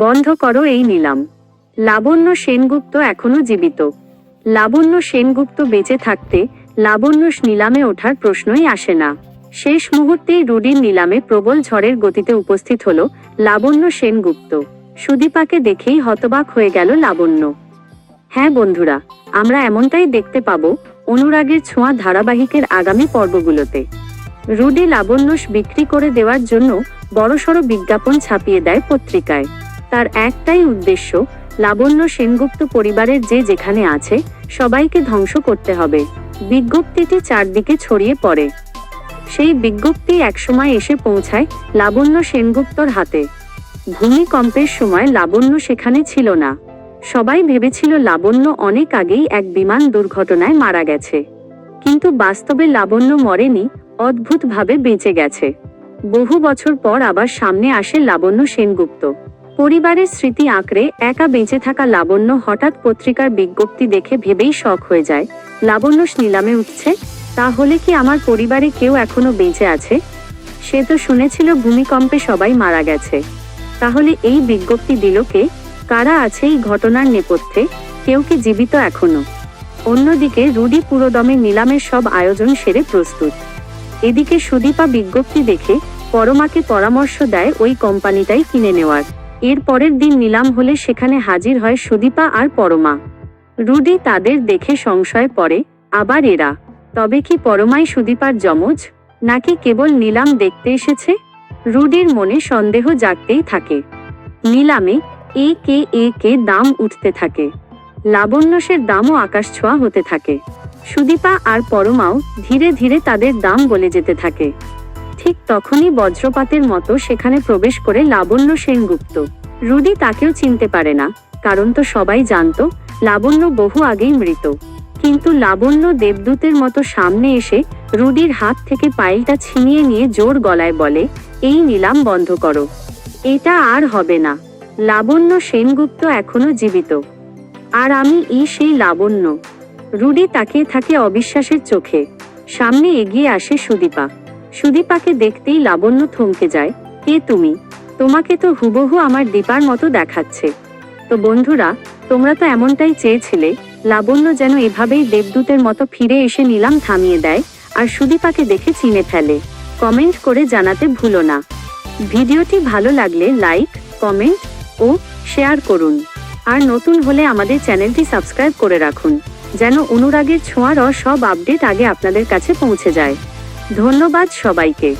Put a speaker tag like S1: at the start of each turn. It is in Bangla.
S1: বন্ধ করো এই নিলাম। লাবণ্য সেনগুপ্ত এখনও জীবিত। লাবণ্য সেনগুপ্ত বেঁচে থাকতে লাবণ্য নিলামে ওঠার প্রশ্নই আসে না। শেষ মুহূর্তেই রুডির নিলামে প্রবল ঝড়ের গতিতে উপস্থিত হল লাবণ্য সেনগুপ্ত। সুদীপাকে দেখেই হতবাক হয়ে গেল লাবণ্য। হ্যাঁ বন্ধুরা, আমরা এমনটাই দেখতে পাবো অনুরাগের ছোঁয়া ধারাবাহিকের আগামী পর্বগুলোতে। রুডি লাবণ্যস বিক্রি করে দেওয়ার জন্য বড়সড় বিজ্ঞাপন ছাপিয়ে দেয় পত্রিকায়। তার একটাই উদ্দেশ্য, লাবণ্য সেনগুপ্ত পরিবারের যে যেখানে আছে, সবাইকে ধ্বংস করতে হবে। বিজ্ঞপ্তিটি চারদিকে ছড়িয়ে পড়ে। সেই বিজ্ঞপ্তি একসময় এসে পৌঁছায় লাবণ্য সেনগুপ্তর হাতে। ভূমিকম্পের সময় লাবণ্য সেখানে ছিল না। সবাই ভেবেছিল লাবণ্য অনেক আগেই এক বিমান দুর্ঘটনায় মারা গেছে। কিন্তু বাস্তবে লাবণ্য মরেনি, অদ্ভুতভাবে বেঁচে গেছে। বহু বছর পর আবার সামনে আসে লাবণ্য সেনগুপ্ত। পরিবারের স্মৃতি আঁকড়ে একা বেঁচে থাকা লাবণ্য হঠাৎ পত্রিকার বিজ্ঞপ্তি দেখে ভেবেই শখ হয়ে যায়। লাবণ্য নিলামে উঠছে, তাহলে কি আমার পরিবারে কেউ এখনও বেঁচে আছে? সে তো শুনেছিল ভূমিকম্পে সবাই মারা গেছে। তাহলে এই বিজ্ঞপ্তি দিল কে? কারা আছে এই ঘটনার নেপথ্যে? কেউ কি জীবিত এখনও? অন্যদিকে রুডি পুরোদমে নিলামের সব আয়োজন সেরে প্রস্তুত। এদিকে সুদীপা বিজ্ঞপ্তি দেখে পরমাকে পরামর্শ দেয় ওই কোম্পানিটাই কিনে নেওয়ার। এর পরের দিন নিলাম হলে সেখানে হাজির হয় সুদীপা আর পরমা। রুডি তাদের দেখে সংশয় পড়ে, আবার এরা, তবে কি পরমাই সুদীপার যমজ, নাকি কেবল নিলাম দেখতে এসেছে? রুডির মনে সন্দেহ জাগতেই থাকে। নিলামে এ কে এ কে দাম উঠতে থাকে। লাবণ্যসের দামও আকাশ ছোঁয়া হতে থাকে। সুদীপা আর পরমাও ধীরে ধীরে তাদের দাম বলে যেতে থাকে। ঠিক তখনই বজ্রপাতের মতো সেখানে প্রবেশ করে লাবণ্য সেনগুপ্ত। রুডি তাকেও চিনতে পারে না, কারণ তো সবাই জানতো, লাবণ্য বহু আগেই মৃত। কিন্তু লাবণ্য দেবদূতের মতো সামনে এসে রুডির হাত থেকে পাইলটা ছিনিয়ে নিয়ে জোর গলায় বলে, এই নিলাম বন্ধ করো। এটা আর হবে না। লাবণ্য সেনগুপ্ত এখনও জীবিত। আর আমি ই সেই লাবণ্য। রুডি তাকিয়ে থাকে অবিশ্বাসের চোখে। সামনে এগিয়ে আসে সুদীপা। সুদীপাকে দেখতেই লাবণ্য থমকে যায়। কে তুমি? তোমাকে তো হুবহু আমার দীপার মতো দেখাচ্ছে। তো বন্ধুরা, তোমরা তো এমনটাই চেয়েছিলে, লাবণ্য যেন এভাবেই দেবদূতের মতো ফিরে এসে নিলাম থামিয়ে দেয় আর সুদীপাকে দেখে চিনে ফেলে। কমেন্ট করে জানাতে ভুলো না। ভিডিওটি ভালো লাগলে লাইক, কমেন্ট ও শেয়ার করুন। আর নতুন হলে আমাদের চ্যানেলটি সাবস্ক্রাইব করে রাখুন, যেন অনুরাগের ছোঁয়ার সব আপডেট আগে আপনাদের কাছে পৌঁছে যায়। ধন্যবাদ সবাইকে।